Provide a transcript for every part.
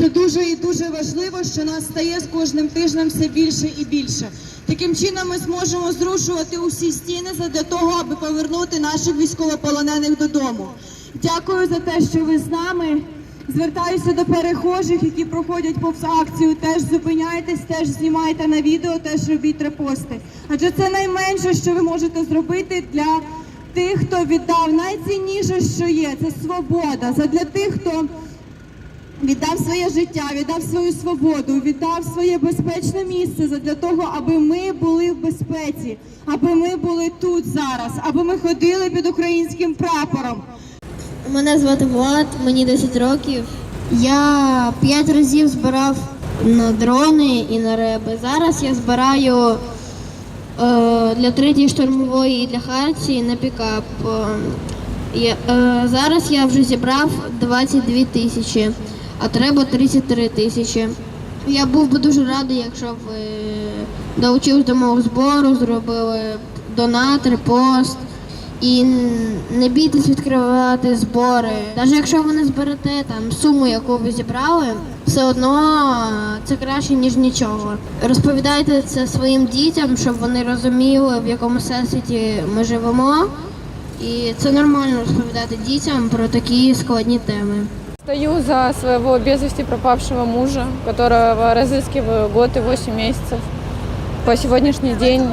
Це дуже і дуже важливо, що нас стає з кожним тижнем все більше і більше. Таким чином ми зможемо зрушувати усі стіни для того, аби повернути наших військовополонених додому. Дякую за те, що ви з нами. Звертаюся до перехожих, які проходять повз акцію. Теж зупиняйтесь, теж знімайте на відео, теж робіть репости. Адже це найменше, що ви можете зробити для тих, хто віддав найцінніше, що є, це свобода. Задля тих, хто віддав своє життя, віддав свою свободу, віддав своє безпечне місце для того, аби ми були в безпеці, аби ми були тут зараз, аби ми ходили під українським прапором. Мене звати Влад, мені 10 років. Я 5 разів збирав на дрони і на реби. Зараз я збираю е, для третьої штурмової і для Хартії на пікап. Е, е, зараз я вже зібрав 22 тисячі, а треба 33 тисячі. Я був би дуже радий, якщо б ви долучились до мого збору, зробили донат, репост. І не бійтесь відкривати збори. Навіть якщо ви не зберете там суму, яку ви зібрали, все одно це краще, ніж нічого. Розповідайте це своїм дітям, щоб вони розуміли, в якому всесвіті ми живемо. І це нормально розповідати дітям про такі складні теми. Стою за своего без вести пропавшего мужа, которого разыскиваю год и 8 месяцев. По сегодняшний день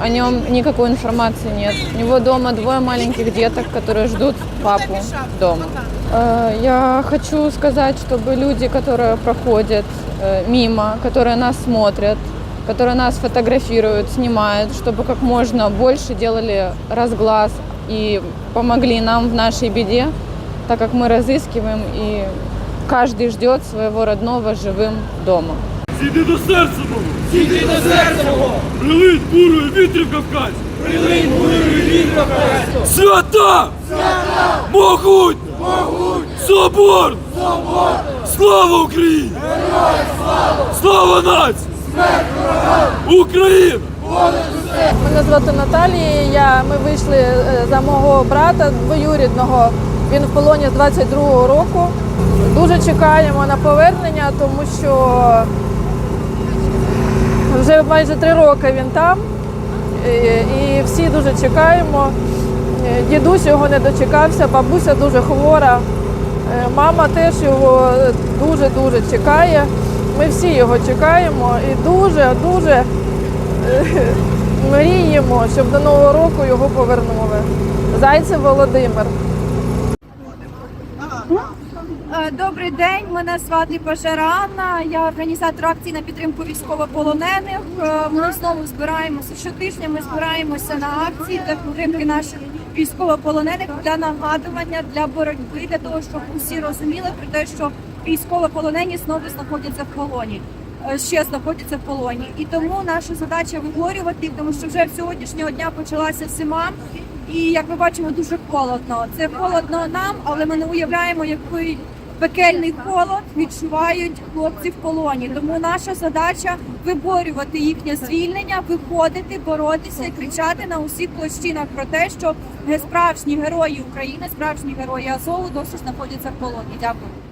о нем никакой информации нет. У него дома двое маленьких деток, которые ждут папу дома. Э, Я хочу сказать, чтобы люди, которые проходят э, мимо, которые нас смотрят, которые нас фотографируют, снимают, чтобы как можно больше делали разглаз и помогли нам в нашей беде, так как мы разыскиваем и каждый ждет своего родного живым дома. Сіди до серця мого! Сіди до серця мого! Прилинь бурою вітрів Кавказь! Прилинь бурою вітрів Кавказь! Свята! Свята! Могуть! Могуть! Собор! Собор! Слава Україні! Героям слава! Слава нації! Смерть ворогам! Україна! Мене звати Наталія. Я, ми вийшли е, за мого брата двоюрідного. він в полоні з 22-го року. Дуже чекаємо на повернення, тому що вже майже три роки він там. І, всі дуже чекаємо. Е, Дідусь його не дочекався, бабуся дуже хвора. Е, Мама теж його дуже-дуже чекає. Ми всі його чекаємо і дуже, дуже е, мріємо, щоб до Нового року його повернули. Зайцев Володимир. Добрий день, мене звати Пожара Анна. Я організатор акції на підтримку військовополонених. Е, Ми знову збираємося щотижня. Ми збираємося на акції для підтримки наших військовополонених для нагадування, для боротьби, для того, щоб усі розуміли про те, що військовополонені знову знаходяться в полоні. е, Ще знаходяться в полоні, і тому наша задача виборювати, тому що вже сьогоднішнього дня почалася зима, і як ми бачимо, дуже холодно. Це холодно нам, але ми не уявляємо, який пекельний холод відчувають хлопці в полоні. Тому наша задача виборювати їхнє звільнення, виходити, боротися і кричати на усіх площинах про те, що справжні герої України, справжні герої Азову досі знаходяться в полоні. Дякую.